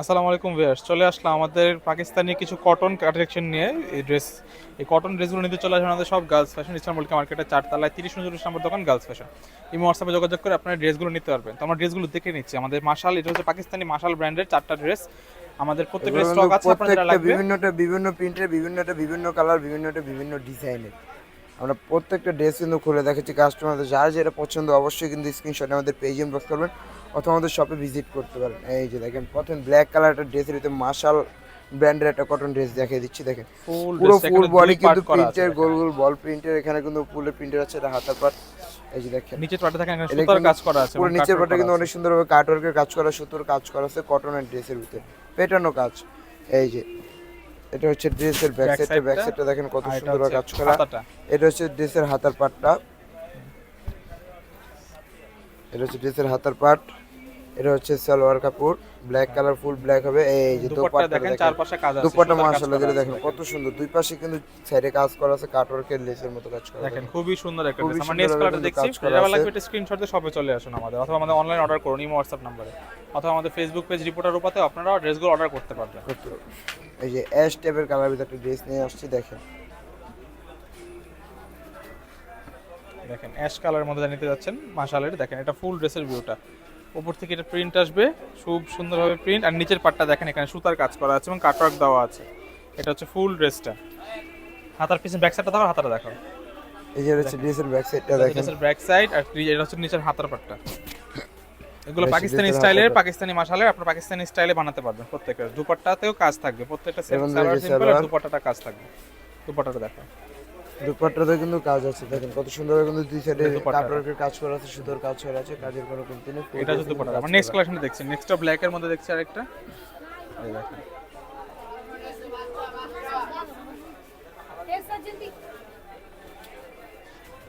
আসসালামু আলাইকুম ভিউয়ার্স চলে আসলাম আমাদের পাকিস্তানি কিছু কটন কালেকশন নিয়ে। এই ড্রেস এই কটন ড্রেসগুলো নিতে চলে আসে আমাদের সব গার্লস ফ্যাশন ইসলাম মল্লিকা মার্কেটের চারতলায় তিরিশ উনচল্লিশ নম্বর দোকান গার্লস ফ্যাশন এই হোয়াটসঅ্যাপে যোগাযোগ করে আপনার ড্রেসগুলো নিতে পারবেন। তো আমরা ড্রেসগুলো দেখে নিচ্ছি। আমাদের মাশাল এটা হচ্ছে পাকিস্তানি মাশাল ব্র্যান্ডের চারটা ড্রেস আমাদের প্রত্যেকটা স্টক আছে প্রত্যেকটা লাগবে। বিভিন্নটা বিভিন্ন প্রিন্টের বিভিন্নটা বিভিন্ন কালার বিভিন্নটা বিভিন্ন ডিজাইনের আমরা প্রত্যেকটা ড্রেস কিন্তু খুলে দেখাচ্ছি। কাস্টমারদের যার যেটা পছন্দ অবশ্যই কিন্তু স্ক্রিনশট আমাদের পেজ ইনবক্স করবেন অথবা আমাদের শপে ভিজিট করতে পারেন। এই যে দেখেন প্রথম ব্ল্যাক কালার একটা ড্রেসের ভিতরে মার্শাল ব্র্যান্ডের একটা কটন ড্রেস দেখিয়ে দিচ্ছি দেখেন। ফুল পুরো ফুল বডি কিন্তু প্রিন্টের গোল গোল বল প্রিন্টের এখানে কিন্তু ফুলের প্রিন্টের আছে এটা হাতার পাট এই যে দেখেন। নিচের পাটে দেখেন এখানে সুতার কাজ করা আছে পুরো নিচের কাটওয়ার্ক পাটে কিন্তু। অনেক সুন্দরভাবে কাটওয়ার্কের কাজ করা সুতোর কাজ করা আছে কটনের ড্রেসের ভিতরে। পেটানো কাজ। এই যে এটা হচ্ছে ড্রেসের ব্যাক সাইডটা ব্যাক সাইডটা দেখেন কত সুন্দর হচ্ছে কাজ করা। এটা হচ্ছে ড্রেসের হাতার পাটটা। এটা হচ্ছে ড্রেসের হাতার পাট। এটা হচ্ছে সালোয়ার কাপড়। ব্ল্যাক কালার ফুল ব্ল্যাক হবে। এই যে দুপাট্টা দোপাট্টা দেখেন চারপাশে কাজ আছে দুপাট্টা কাজ মাশাআল্লাহ যেটা দেখেন কত সুন্দর। দুই পাশে কিন্তু সাইডে কাজ করা আছে কাটওয়ার্কের লেসের মতো কাজ করা দেখেন খুবই সুন্দর একটা ড্রেস আমরা নেক্সট কালারটা দেখছি করা লাগবে এটা স্ক্রিনশট দিয়ে সবে চলে আসুন আমাদের অথবা আমাদের অনলাইন অর্ডার করুন ইমো হোয়াটসঅ্যাপ নাম্বারে অথবা আমাদের ফেসবুক পেজ রিপোর্টার উপাতে আপনারা ড্রেসগুলো অর্ডার করতে পারবেন। এই যে অ্যাশ টাইপের কালার ভিতরে একটা ড্রেস নিয়ে আসছি দেখেন। দেখেন অ্যাশ কালারের মধ্যে নিতে যাচ্ছেন মাশালের দেখেন এটা ফুল ড্রেসের ভিউটা উপর থেকে এটা প্রিন্ট আসবে খুব সুন্দরভাবে প্রিন্ট আর নিচের পাটটা দেখেন এখানে সুতার কাজ করা আছে এবং কাটওয়ার্ক দেওয়া আছে। এটা হচ্ছে ফুল ড্রেসটা হাতার পিছনে ব্যাক সাইডটা দেখো হাতাটা দেখো এই যে হচ্ছে ড্রেসের ব্যাক সাইডটা দেখেন। ড্রেসের ব্যাক সাইড আর এটা হচ্ছে নিচের হাতার পাটটা এগুলো পাকিস্তানি স্টাইলের। পাকিস্তানি মাশালের আপনার পাকিস্তানি স্টাইলে বানাতে পারবেন প্রত্যেকটা। দুপাট্টাতেও কাজ থাকবে প্রত্যেকটা সিম্পল আর দুপাট্টাটা কাজ থাকবে। দুপাট্টাটা দেখো দুপাট্টাতে কিন্তু কাজ আছে দেখেন কত সুন্দর কিন্তু দুই সাইডে। কাজ করা আছে সুতোর কাজ করা আছে কাজের কোনো কমতি নেই এটা হচ্ছে দুপাট্টা। আমরা নেক্সট কালেকশন নেক্সটটা ব্ল্যাক এর মধ্যে দেখছি আরেকটা। এই দেখেন।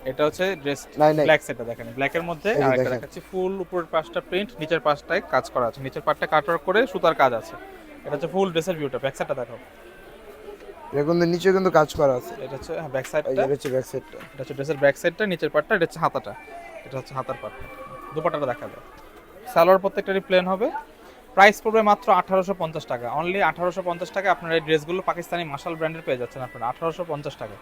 এটা হচ্ছে ড্রেস। ব্ল্যাক সেটটা দেখেন। ব্ল্যাক এর মধ্যে আরেকটা দেখাচ্ছি। ফুল উপরের পাশটা প্রিন্ট নিচের পাশটায় কাজ করা আছে। নিচের পাটটা কাটওয়ার্ক করে সুতার কাজ আছে। এটা হচ্ছে ফুল ড্রেসের ভিউটা ব্যাক সাইডটা দেখো এটা কিন্তু নিচে কিন্তু কাজ করা আছে। এটা হচ্ছে ব্যাক এই সাইডটা যে হচ্ছে ব্যাক সাইডটা এটা হচ্ছে ড্রেসের ব্যাক সাইডটা নিচের পাটটা এটা হচ্ছে হাতাটা। এটা হচ্ছে হাতার পাটটা দুপাট্টাটা দেখা যায় সালোয়ার প্রত্যেকটারই প্লেন হবে। প্রাইস পড়বে মাত্র আঠারোশো পঞ্চাশ টাকা। অনলি আঠারোশো পঞ্চাশ টাকা আপনারা এই ড্রেসগুলো পাকিস্তানি মাশাল ব্র্যান্ডের পেয়ে যাচ্ছেন আপনারা। আঠারোশো পঞ্চাশ টাকা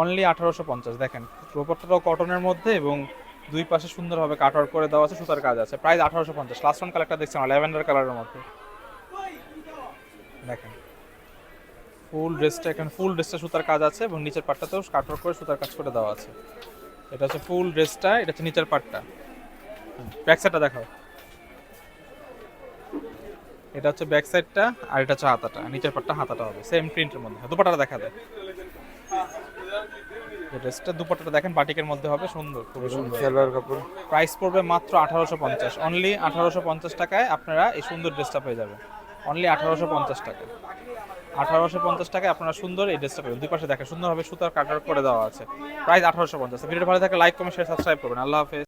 অনলি আঠারোশো পঞ্চাশ। দেখেন দুপাট্টাটাও কটনের মধ্যে এবং দুই পাশে সুন্দরভাবে কাটওয়ার্ক করে দেওয়া আছে সুতার কাজ আছে। প্রাইস আঠারোশো পঞ্চাশ। লাস্ট ওয়ান কালারটা দেখছেন ল্যাভেন্ডার কালারের মধ্যে। দেখেন। ফুল ড্রেসটা এখানে ফুল ড্রেসটা সুতার কাজ আছে এবং নিচের পাটটাতেও কাটওয়ার্ক করে সুতার কাজ করে দেওয়া আছে। এটা হচ্ছে ফুল ড্রেসটা এটা হচ্ছে নিচের পাটটা। ব্যাক সাইডটা দেখাও। এটা হচ্ছে ব্যাক সাইডটা আর এটা হচ্ছে হাতাটা নিচের পাটটা হাতাটা হবে সেম প্রিন্টের মধ্যে। দুপাটাটা দেখা দেয়। ড্রেসটা দুপাটাটা দেখেন বাটিকের মধ্যে হবে সুন্দর খুবই সুন্দর। সালোয়ার কাপড়। প্রাইস পড়বে মাত্র আঠারোশো পঞ্চাশ অনলি আঠারোশো পঞ্চাশ টাকায় আপনারা এই সুন্দর ড্রেসটা পেয়ে যাবেন। অনলি আঠারোশো পঞ্চাশ টাকা আঠারোশো পঞ্চাশ টাকায় আপনারা সুন্দর এই ড্রেসটা পাবেন। দুই পাশে দেখেন, সুন্দরভাবে সুতার কাটার করে দেওয়া আছে। প্রাইস আঠারোশো পঞ্চাশ। ভিডিও ভালো থাকে লাইক কমেন্ট শেয়ার সাবস্ক্রাইব করবেন। আল্লাহ হাফেজ।